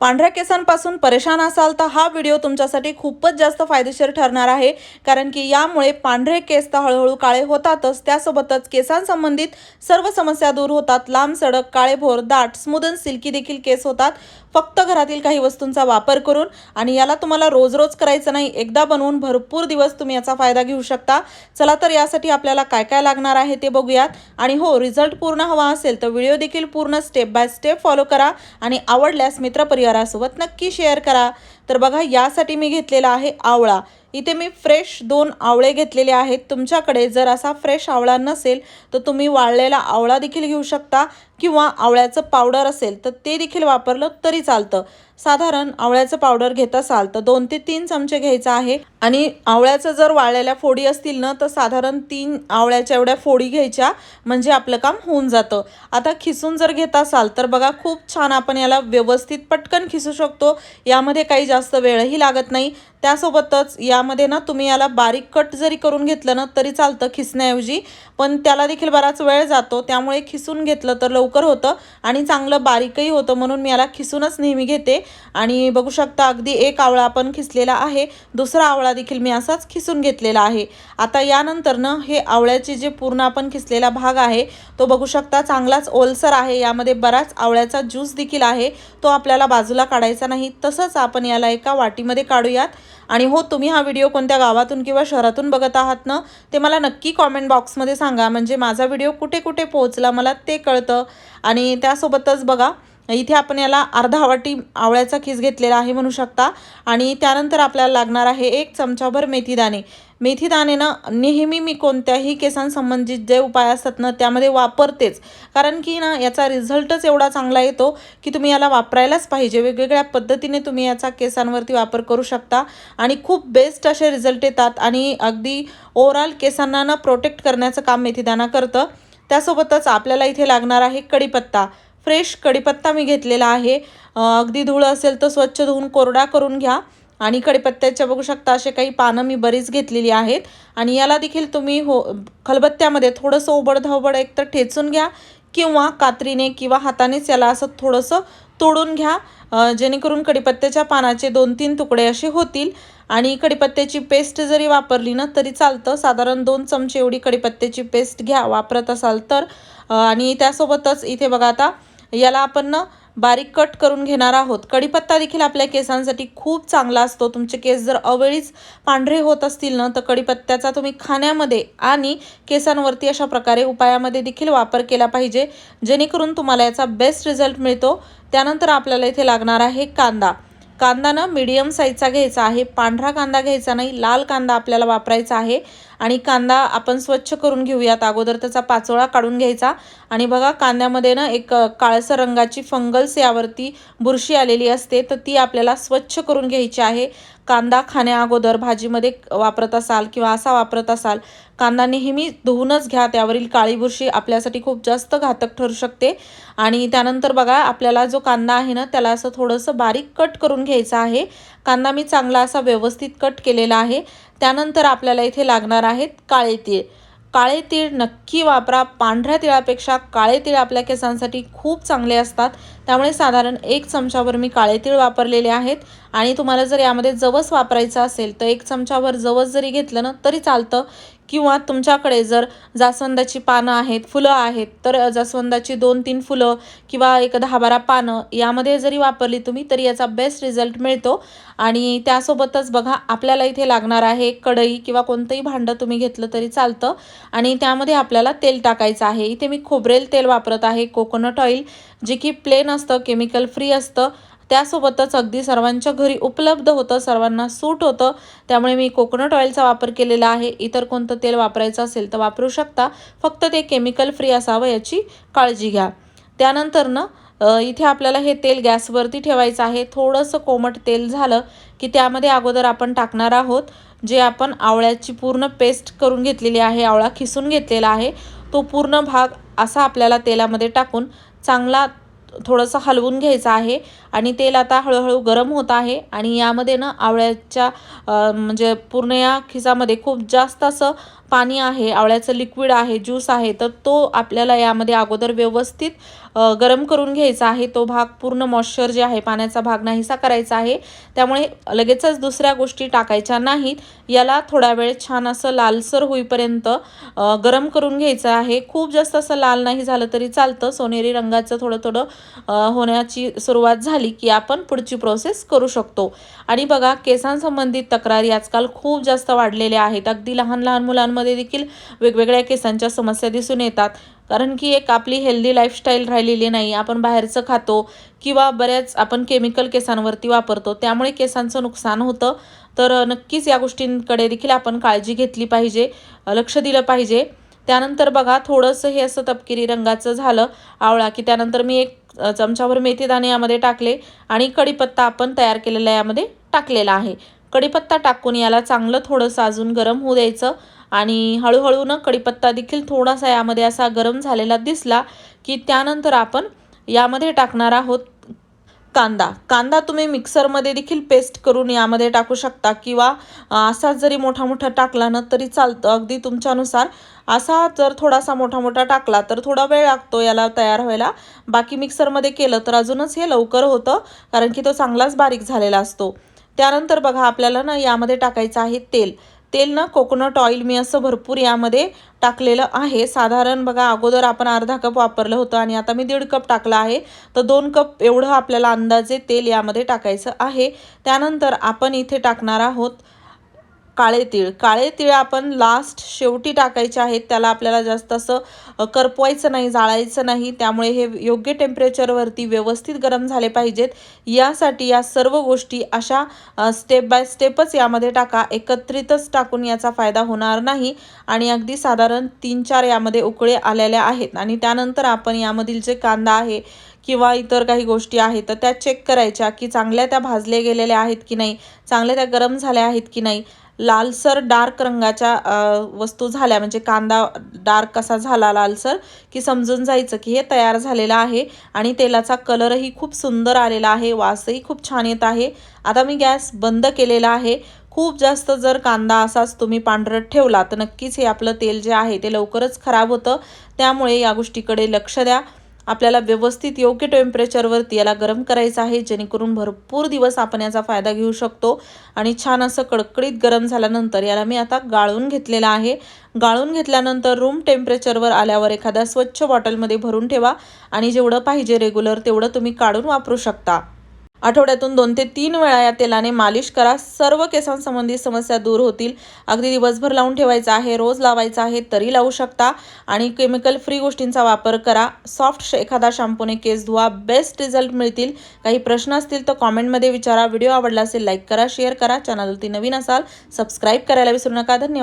पांढऱ्या केसांपासून परेशान असाल तर हा व्हिडिओ तुमच्यासाठी खूपच जास्त फायदेशीर ठरणार आहे. कारण की यामुळे पांढरे केस तर हळूहळू काळे होतातच. त्यासोबतच केसांसंबंधित सर्व समस्या दूर होतात. लांब सडक काळेभोर दाट स्मूद अँड सिल्की देखील केस होतात. फक्त घरातील काही वस्तूंचा वापर करून आणि याला तुम्हाला रोज रोज करायचं नाही. एकदा बनवून भरपूर दिवस तुम्ही याचा फायदा घेऊ शकता. चला तर यासाठी आपल्याला काय काय लागणार आहे ते बघूयात. आणि हो रिझल्ट पूर्ण हवा असेल तर व्हिडिओ देखील पूर्ण स्टेप बाय स्टेप फॉलो करा. आणि आवडल्यास परिवारासोबत नक्की शेअर करा. तर बघा यासाठी मी घेतलेला आहे आवळा. इथे मी फ्रेश दोन आवळे घेतलेले आहेत. तुमच्याकडे जर असा फ्रेश आवळा नसेल तर तुम्ही वाळलेला आवळा देखील घेऊ शकता किंवा आवळ्याचं पावडर असेल तर ते देखील वापरलं तरी चालतं. साधारण आवळ्याचं पावडर घेत असाल तर दोन ते तीन चमचे घ्यायचं आहे. आणि आवळ्याचं जर वाळलेल्या फोडी असतील ना तर साधारण तीन आवळ्याच्या एवढ्या फोडी घ्यायच्या म्हणजे आपलं काम होऊन जातं. आता खिसून जर घेत असाल तर बघा खूप छान आपण याला व्यवस्थित पटकन खिसू शकतो. यामध्ये काही जास्त जास्त वेळही लागत नाही. त्यासोबतच यामध्ये ना तुम्ही याला बारीक कट जरी करून घेतलं ना तरी चालतं खिसण्याऐवजी. पण त्याला देखील बराच वेळ जातो. त्यामुळे खिसून घेतलं तर लवकर होतं आणि चांगलं बारीकही होतं म्हणून मी याला खिसूनच नेहमी घेते. आणि बघू शकता अगदी एक आवळा आपण खिसलेला आहे. दुसरा आवळा देखील मी असाच खिसून घेतलेला आहे. आता यानंतर ना हे आवळ्याचे जे पूर्ण आपण खिसलेला भाग आहे तो बघू शकता चांगलाच ओलसर आहे. यामध्ये बराच आवळ्याचा ज्यूस देखील आहे. तो आपल्याला बाजूला काढायचा नाही. तसंच आपण याला एका वाटीमध्ये काढूयात. आणि हो तुम्ही हा व्हिडिओ कोणत्या गावातून किंवा शहरातून बघत आहात ना ते मला नक्की कॉमेंट बॉक्समध्ये सांगा. म्हणजे माझा व्हिडिओ कुठे कुठे पोहोचला मला ते कळतं. आणि त्यासोबतच बघा इथे आपण याला अर्धा वाटी आवळ्याचा खीस घेतलेला आहे म्हणू शकता. आणि त्यानंतर आपल्याला लागणार आहे एक चमचाभर मेथीदाणे मेथीदाणे ना नेहमी मी कोणत्याही केसांसंबंधित जे उपाय असतात ना त्यामध्ये वापरतेच. कारण की ना याचा रिझल्टच एवढा चांगला येतो की तुम्ही याला वापरायलाच पाहिजे. वेगवेगळ्या पद्धतीने तुम्ही याचा केसांवरती वापर करू शकता. आणि खूप बेस्ट असे रिझल्ट येतात. आणि अगदी ओव्हरऑल केसांना ना प्रोटेक्ट करण्याचं काम मेथीदाणा करतं. त्यासोबतच आपल्याला इथे लागणार आहे कढीपत्ता. फ्रेश कढीपत्ता मी घेतलेला आहे. अगदी धूळ असेल तर स्वच्छ धुवून कोरडा करून घ्या. आणि कढीपत्त्याच्या बघू शकता असे काही पानं मी बरीच घेतलेली आहेत. आणि याला देखील तुम्ही हो खलबत्त्यामध्ये थोडंसं ओबड धावबड एकतर ठेचून घ्या किंवा कात्रीने किंवा हातानेच याला असं थोडंसं तोडून घ्या. जेणेकरून कढीपत्त्याच्या पानाचे दोन तीन तुकडे असे होतील. आणि कढीपत्त्याची पेस्ट जरी वापरली ना तरी चालतं. साधारण दोन चमचे एवढी कढीपत्त्याची पेस्ट घ्या वापरत असाल तर. आणि त्यासोबतच इथे बघा आता याला आपण ना बारीक कट करून घेणार आहोत. कढीपत्ता देखील आपल्या केसांसाठी खूप चांगला असतो. तुमचे केस जर अवेळीच पांढरे होत असतील ना तर कढीपत्त्याचा तुम्ही खाण्यामध्ये आणि केसांवरती अशा प्रकारे उपायामध्ये देखील वापर केला पाहिजे जेणेकरून तुम्हाला याचा बेस्ट रिझल्ट मिळतो. त्यानंतर आपल्याला इथे लागणार आहे कांदा. कांदा ना मीडियम साईजचा घ्यायचा आहे. पांढरा कांदा घ्यायचा नाही लाल कांदा आपल्याला वापरायचा आहे. आणि कांदा आपण स्वच्छ करून घेऊयात. अगोदर त्याचा पाचोळा काढून घ्यायचा. आणि बघा कांद्यामध्ये ना एक काळसर रंगाची फंगल्स यावरती बुरशी आलेली असते तर ती आपल्याला स्वच्छ करून घ्यायची आहे. कांदा खाण्या अगोदर भाजीमध्ये वापरत असाल किंवा असा वापरत असाल कांदा नेहमी धुवूनच घ्या. त्यावरील काळी बुरशी आपल्यासाठी खूप जास्त घातक ठरू शकते. आणि त्यानंतर बघा आपल्याला जो कांदा आहे ना त्याला असं थोडंसं बारीक कट करून घ्यायचं आहे. कांदा मी चांगला असा व्यवस्थित कट केलेला आहे. त्यानंतर आपल्याला इथे लागणार आहेत काळे तीळ. काळे तीळ नक्की वापरा. पांढऱ्या तिळापेक्षा काळे तीळ आपल्या केसांसाठी खूप चांगले असतात. त्यामुळे साधारण एक चमचाभर मी काळे तीळ वापरलेले आहेत. आणि तुम्हाला जर यामध्ये जवस वापरायचं असेल तर एक चमचाभर जवस जरी घेतलं ना तरी चालतं. किंवा तुमच्याकडे जर जास्वंदाची पानं आहेत फुलं आहेत तर जास्वंदाची दोन तीन फुलं किंवा एक दहा बारा पानं यामध्ये जरी वापरली तुम्ही तरी याचा बेस्ट रिझल्ट मिळतो. आणि त्यासोबतच बघा आपल्याला इथे लागणार आहे कढई किंवा कोणतंही भांडं तुम्ही घेतलं तरी चालतं. आणि त्यामध्ये आपल्याला तेल टाकायचं आहे. इथे मी खोबरेल तेल वापरत आहे कोकोनट ऑइल जे की प्लेन असतं केमिकल फ्री असतं. त्यासोबतच अगदी सर्वांच्या घरी उपलब्ध होतं सर्वांना सूट होतं. त्यामुळे मी कोकोनट ऑइलचा वापर केलेला आहे. इतर कोणतं तेल वापरायचं असेल तर वापरू शकता. फक्त ते केमिकल फ्री असावं याची काळजी घ्या. त्यानंतर ना इथे आपल्याला हे तेल गॅसवरती ठेवायचं आहे. थोडंसं कोमट तेल झालं की त्यामध्ये अगोदर आपण टाकणार आहोत. जे आपण आवळ्याची पूर्ण पेस्ट करून घेतलेली आहे आवळा खिसून घेतलेला आहे तो पूर्ण भाग असा आपल्याला तेलामध्ये टाकून चांगला थोडंसं हलवून घ्यायचा आहे. आणि तेल आता हळूहळू गरम होत आहे आणि यामध्ये ना आवळ्याच्या म्हणजे पूर्ण या खिसामध्ये खूप जास्त असं पाणी आहे आवळ्याचं लिक्विड आहे ज्यूस आहे तर तो आपल्याला यामध्ये अगोदर व्यवस्थित गरम करून घ्यायचा आहे. तो भाग पूर्ण मॉइश्चर जे आहे पाण्याचा भाग नाहीसा करायचा आहे. त्यामुळे लगेचच दुसऱ्या गोष्टी टाकायच्या नाहीत. याला थोडा वेळ छान असं लालसर होईपर्यंत गरम करून घ्यायचं आहे. खूप जास्त असं लाल नाही झालं तरी चालतं. सोनेरी रंगाचं थोडं थोडं होण्याची सुरुवात झाली की आपण पुढची प्रोसेस करू शकतो. आणि बघा केसांसंबंधित तक्रारी आजकाल खूप जास्त वाढलेल्या आहेत. अगदी लहान लहान मुलांमध्ये देखील वेगवेगळ्या केसांच्या समस्या दिसून येतात. कारण की एक आपली हेल्दी लाईफस्टाईल राहिलेली नाही. आपण बाहेरचं खातो किंवा बऱ्याच आपण केमिकल केसांवरती वापरतो. त्यामुळे केसांचं नुकसान होतं. तर नक्कीच या गोष्टींकडे देखील आपण काळजी घेतली पाहिजे लक्ष दिलं पाहिजे. त्यानंतर बघा थोडंसं हे असं तपकिरी रंगाचं झालं आवळा की त्यानंतर मी एक चमचावर चमचाभर यामध्ये टाकले आणि कढीपत्ता आपण तयार केलेला यामध्ये टाकलेला आहे. कढीपत्ता टाकून याला चांगलं थोडंसं अजून गरम होऊ द्यायचं आणि हळूहळू न कढीपत्ता देखील थोडासा यामध्ये असा गरम झालेला दिसला की त्यानंतर आपण यामध्ये टाकणार आहोत कांदा. कांदा तुम्ही मिक्सरमध्ये देखील पेस्ट करून यामध्ये टाकू शकता किंवा असाच जरी मोठा मोठा टाकला ना तरी चालतं. अगदी तुमच्यानुसार असा जर थोडासा मोठा मोठा टाकला तर थोडा वेळ लागतो याला तयार व्हायला. बाकी मिक्सरमध्ये केलं तर अजूनच हे लवकर होतं कारण की तो चांगलाच बारीक झालेला असतो. त्यानंतर बघा आपल्याला ना यामध्ये टाकायचं आहे तेल. तेल ना कोकोनट ऑइल मी असं भरपूर यामध्ये टाकलेलं आहे. साधारण बघा अगोदर आपण अर्धा कप वापरलं होतं आणि आता मी दीड कप टाकला आहे. तर दोन कप एवढं आपल्याला अंदाजे तेल यामध्ये टाकायचं आहे. त्यानंतर आपण इथे टाकणार आहोत काळे तीळ. काळे तीळ आपण लास्ट शेवटी टाकायचे आहेत. त्याला आपल्याला जास्त असं करपवायचं नाही जाळायचं नाही. त्यामुळे हे योग्य टेम्परेचरवरती व्यवस्थित गरम झाले पाहिजेत. यासाठी या सर्व गोष्टी अशा स्टेप बाय स्टेपच यामध्ये टाका. एकत्रितच टाकून याचा फायदा होणार नाही. आणि अगदी साधारण तीन चार यामध्ये उकळे आलेल्या आहेत. आणि त्यानंतर आपण यामधील जे कांदा आहे किंवा इतर काही गोष्टी आहेत तर त्या चेक करायच्या की चांगल्या त्या भाजल्या गेलेल्या आहेत की नाही चांगल्या त्या गरम झाल्या आहेत की नाही. लालसर डार्क रंगाच्या वस्तू झाल्या. म्हणजे कांदा डार्क कसा झाला लालसर की समजून जायचं की हे तयार झालेलं आहे आणि तेलाचा कलरही खूप सुंदर आलेला आहे. वासही खूप छान येत आहे. आता मी गॅस बंद केलेला आहे. खूप जास्त जर कांदा असाच तुम्ही पांढरट ठेवला तर नक्कीच हे आपलं तेल जे आहे ते लवकरच खराब होतं. त्यामुळे या गोष्टीकडे लक्ष द्या. आपल्याला व्यवस्थित योग्य टेम्परेचरवरती याला गरम करायचं आहे जेणेकरून भरपूर दिवस आपण याचा फायदा घेऊ शकतो. आणि छान असं कडकडीत गरम झाल्यानंतर याला मी आता गाळून घेतलेलं आहे. गाळून घेतल्यानंतर रूम टेम्परेचरवर आल्यावर एखाद्या स्वच्छ बॉटलमध्ये भरून ठेवा. आणि जेवढं पाहिजे रेग्युलर तेवढं तुम्ही काढून वापरू शकता. आठवड्यातून दोन ते तीन वेळा या तेलाने मालिश करा. सर्व केसांसंबंधी समस्या दूर होतील. अगदी दिवसभर लावून ठेवायचं आहे रोज लावायचं आहे तरी लावू शकता आणि केमिकल फ्री गोष्टींचा वापर करा. सॉफ्ट एखादा शॅम्पूने केस धुवा बेस्ट रिझल्ट मिळतील. काही प्रश्न असतील तर कॉमेंटमध्ये विचारा. व्हिडिओ आवडला असेल लाईक करा शेअर करा. चॅनलवरती नवीन असाल सबस्क्राईब करायला विसरू नका. धन्यवाद.